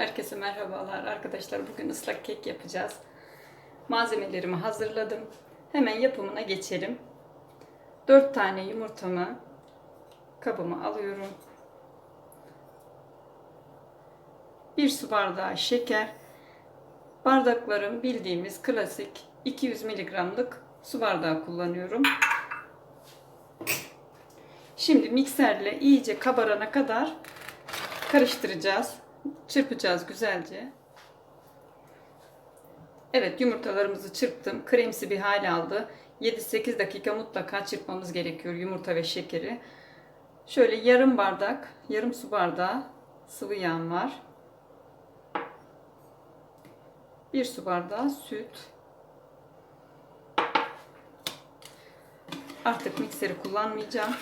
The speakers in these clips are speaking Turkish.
Herkese merhabalar arkadaşlar. Bugün ıslak kek yapacağız. Malzemelerimi hazırladım. Hemen yapımına geçelim. 4 tane yumurtamı kabıma alıyorum. 1 su bardağı şeker. Bardaklarım bildiğimiz klasik 200 mg'lık su bardağı kullanıyorum. Şimdi mikserle iyice kabarana kadar karıştıracağız. Çırpacağız güzelce. Evet yumurtalarımızı çırptım. Kremsi bir hal aldı. 7-8 dakika mutlaka çırpmamız gerekiyor yumurta ve şekeri. Şöyle yarım bardak, yarım su bardağı sıvı yağım var. Bir su bardağı süt. Artık mikseri kullanmayacağım.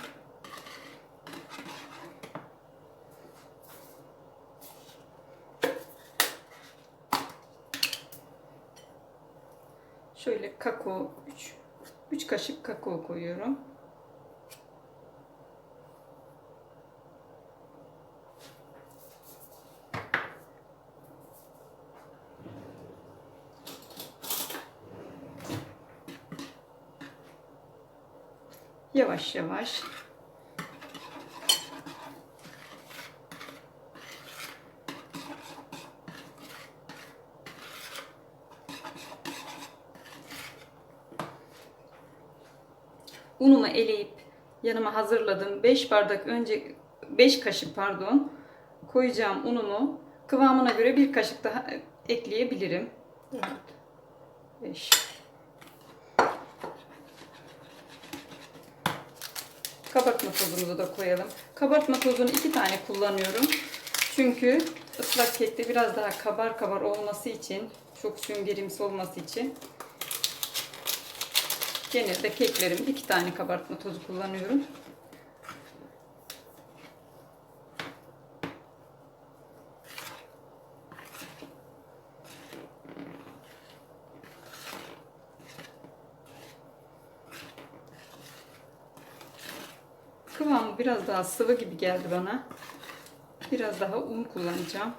Şöyle kakao 3 3 kaşık kakao koyuyorum. Yavaş yavaş unumu eleyip yanıma hazırladım 5 bardak önce 5 kaşık pardon koyacağım unumu kıvamına göre bir kaşık daha ekleyebilirim. Evet. 5 Kabartma tozumuzu da koyalım. Kabartma tozunu iki tane kullanıyorum. Çünkü ıslak kekte biraz daha kabar kabar olması için, çok süngerimsi olması için genelde keklerimde iki tane kabartma tozu kullanıyorum. Kıvamı biraz daha sıvı gibi geldi bana. Biraz daha un kullanacağım.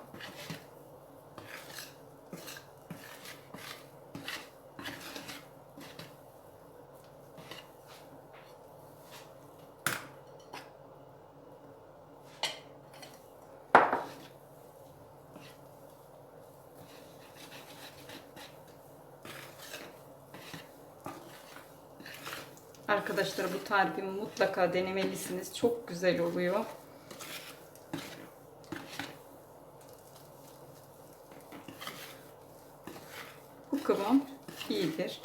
Arkadaşlar bu tarifimi mutlaka denemelisiniz. Çok güzel oluyor. Bu kıvam iyidir.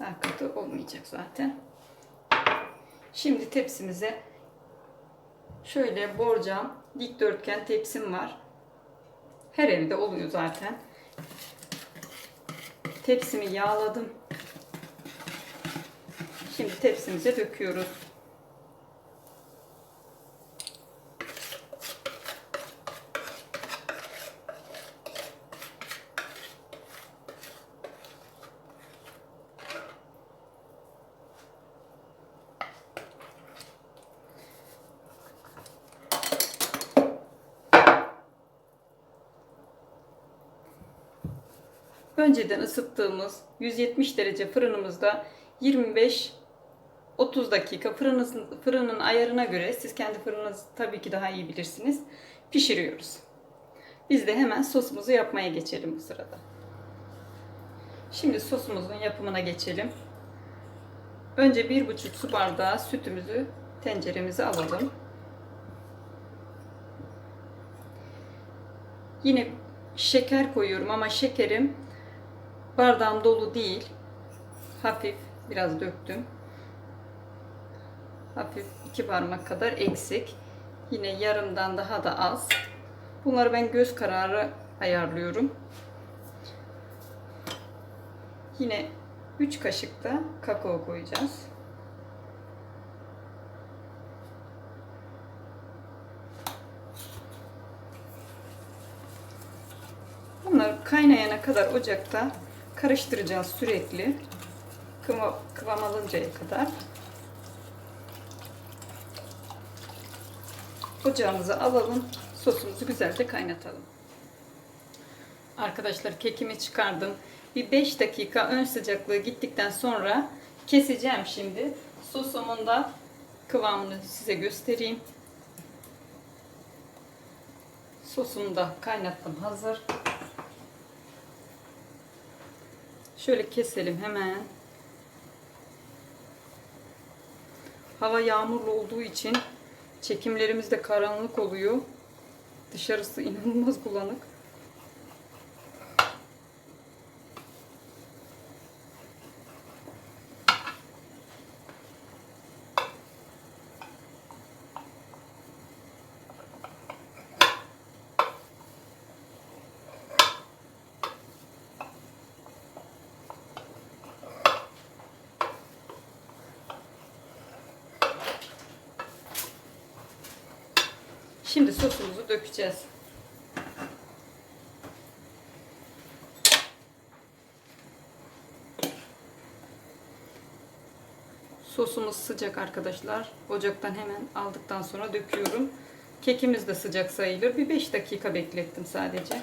Daha katı olmayacak zaten. Şimdi tepsimize şöyle borcam dikdörtgen tepsim var. Her evde oluyor zaten. Tepsimi yağladım. Şimdi tepsimize döküyoruz. Önceden ısıttığımız 170 derece fırınımızda 25 30 dakika fırınınızın, fırının ayarına göre siz kendi fırınınızı tabii ki daha iyi bilirsiniz pişiriyoruz. Biz de hemen sosumuzu yapmaya geçelim bu sırada. Şimdi sosumuzun yapımına geçelim. Önce 1,5 su bardağı sütümüzü tenceremize alalım. Yine şeker koyuyorum ama şekerim Bardağım dolu değil. Hafif biraz döktüm. Hafif iki parmak kadar eksik. Yine yarımdan daha da az. Bunları ben göz kararı ayarlıyorum. Yine 3 kaşık da kakao koyacağız. Bunları kaynayana kadar ocakta karıştıracağız sürekli. Kıvam, kıvam alıncaya kadar. Ocağımıza alalım. Sosumuzu güzelce kaynatalım. Arkadaşlar kekimi çıkardım. Bir 5 dakika ön sıcaklığı gittikten sonra keseceğim şimdi. Sosumun da kıvamını size göstereyim. Sosumu da kaynattım hazır. Şöyle keselim hemen. Hava yağmurlu olduğu için çekimlerimiz de karanlık oluyor. Dışarısı inanılmaz bulanık. Şimdi sosumuzu dökeceğiz. Sosumuz sıcak arkadaşlar. Ocaktan hemen aldıktan sonra döküyorum. Kekimiz de sıcak sayılır. Bir 5 dakika beklettim sadece.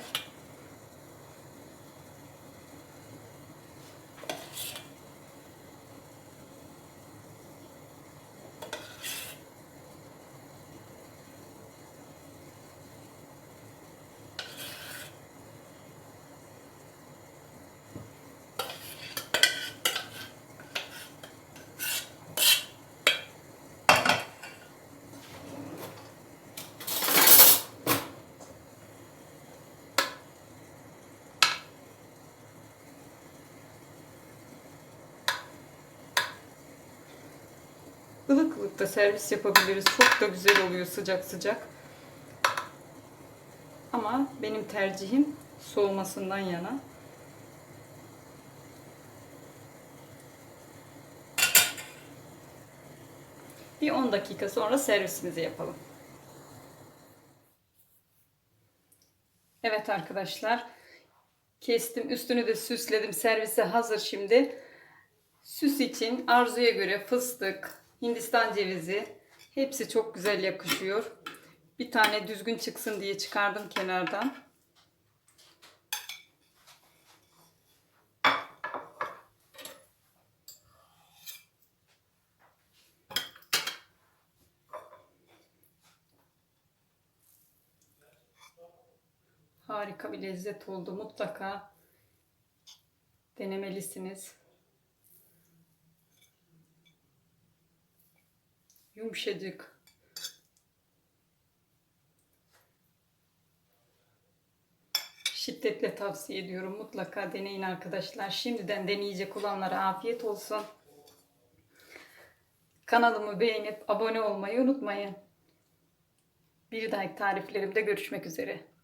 Ilık ılık da servis yapabiliriz. Çok da güzel oluyor sıcak sıcak. Ama benim tercihim soğumasından yana. Bir 10 dakika sonra servisimizi yapalım. Evet arkadaşlar. Kestim. Üstünü de süsledim. Servise hazır şimdi. Süs için arzuya göre fıstık, Hindistan cevizi hepsi çok güzel yakışıyor. Bir tane düzgün çıksın diye çıkardım kenardan. Harika bir lezzet oldu. Mutlaka denemelisiniz. Yumuşacık. Şiddetle tavsiye ediyorum. Mutlaka deneyin arkadaşlar. Şimdiden deneyecek olanlara afiyet olsun. Kanalımı beğenip abone olmayı unutmayın. Bir dahaki tariflerimde görüşmek üzere.